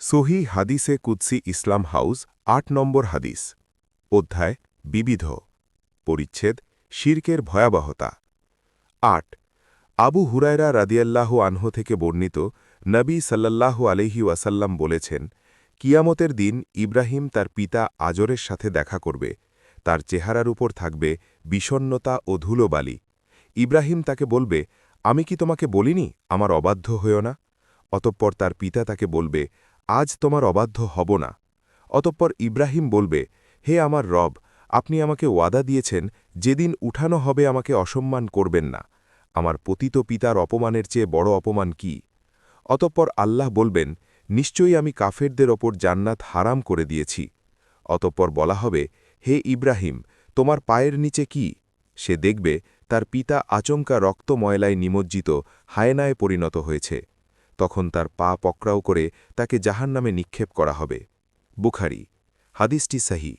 সহি হাদিসে কুৎসি ইসলাম হাউস, আট নম্বর হাদিস। অধ্যায়, বিবিধ। পরিচ্ছেদ, শির্কের ভয়াবহতা। আট, আবু হুরায়রা রাদিয়াল্লাহু আনহ থেকে বর্ণিত নবী সাল্লাল্লাহু আলহি ওয়াসাল্লাম বলেছেন, কিয়ামতের দিন ইব্রাহিম তার পিতা আজরের সাথে দেখা করবে। তার চেহারার উপর থাকবে বিষণ্নতা ও ধুলোবালি। ইব্রাহিম তাকে বলবে, আমি কি তোমাকে বলিনি? আমার অবাধ্য হয়েও না? অতঃপর তার পিতা তাকে বলবে আজ তোমার অবাধ্য হব না। অতঃপর ইব্রাহিম বলবে, হে আমার রব, আপনি আমাকে ওয়াদা দিয়েছেন, যেদিন উঠানো হবে আমাকে অসম্মান করবেন না। আমার পতিত পিতার অপমানের চেয়ে বড় অপমান কি? অতঃপর আল্লাহ বলবেন, নিশ্চয়ই আমি কাফেরদের ওপর জান্নাত হারাম করে দিয়েছি। অতঃপর বলা হবে, হে ইব্রাহিম, তোমার পায়ের নিচে কি? সে দেখবে, তার পিতা আচমকা রক্ত ময়লায় নিমজ্জিত, হায়নায় পরিণত হয়েছে। তখন তার পা পকড়াও করে তাকে জাহান নামে নিক্ষেপ করা হবে। বুখারি হাদিসটি সাহি।